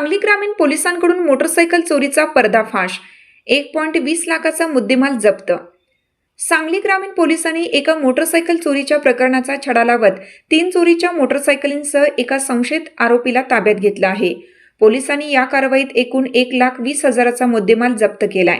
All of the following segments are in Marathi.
सांगली ग्रामीण पोलिसांकडून मोटरसायकल चोरीचा पर्दाफाश. एक पॉईंट वीस लाखाचा मुद्देमाल जप्त. सांगली ग्रामीण पोलिसांनी एका मोटरसायकल चोरीच्या प्रकरणाचा छडा लावत तीन चोरीच्या मोटरसायकलींसह एका संशयित आरोपीला ताब्यात घेतलं आहे. पोलिसांनी या कारवाईत एकूण एक लाख वीस हजाराचा मुद्देमाल जप्त केलाय.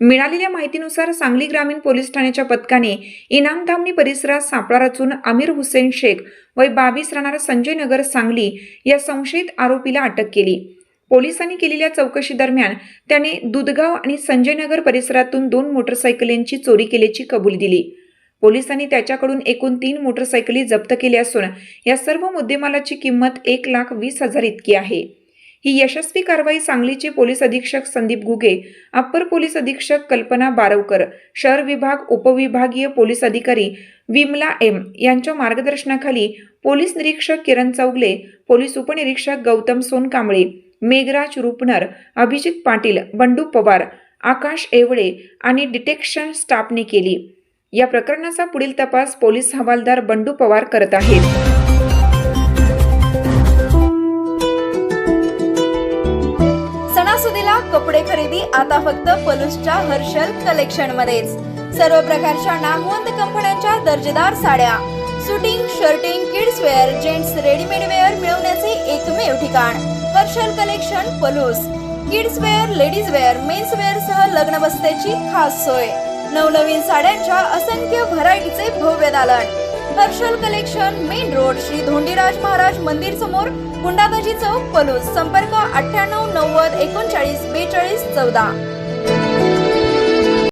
मिळालेल्या माहितीनुसार सांगली ग्रामीण पोलीस ठाण्याच्या पथकाने इनामधामणी परिसरात सापळा रचून आमिर हुसेन शेख वय बावीस राहणारा संजय नगर सांगली या संशयित आरोपीला अटक केली. पोलिसांनी केलेल्या चौकशी दरम्यान त्याने दुधगाव आणि संजयनगर परिसरातून दोन मोटरसायकलींची चोरी केल्याची कबुली दिली. पोलिसांनी त्याच्याकडून एकूण तीन मोटरसायकली जप्त केल्या असून या सर्व मुद्देमालाची किंमत एक लाख वीस हजार इतकी आहे. ही यशस्वी कारवाई सांगलीचे पोलीस अधीक्षक संदीप गुगे अप्पर पोलीस अधीक्षक कल्पना बारवकर शहर विभाग उपविभागीय पोलीस अधिकारी विमला एम यांच्या मार्गदर्शनाखाली पोलीस निरीक्षक किरण चौगले पोलीस उपनिरीक्षक गौतम सोनकांबळे मेघराज रुपनर अभिजित पाटील बंडू पवार आकाश एवळे आणि डिटेक्शन स्टाफने केली. या प्रकरणाचा पुढील तपास पोलीस हवालदार बंडू पवार करत आहेत. सणासुदीला कपडे खरेदी आता फक्त पलूसच्या हर्षल कलेक्शन मध्येच. सर्व प्रकारच्या नामवंत कंपन्यांच्या दर्जेदार साड्या. Suiting shirting kids wear gents readymade wear मिळवण्याचे एकमेव ठिकाण Harshal collection Palus kids wear ladies wear mens wear सह लग्न बसतेची खास सोय. नवनवीन साड्यांच्या असंख्य व्हरायटीचे भव्य दालन. Harshal collection main road Shri Dhondiraj Maharaj मंदिर समोर गुंडाबाजी चौक पलूस संपर्क अठ्ठ्याण्णव नव्वद एकोणचाळीस बेचाळीस चौदा.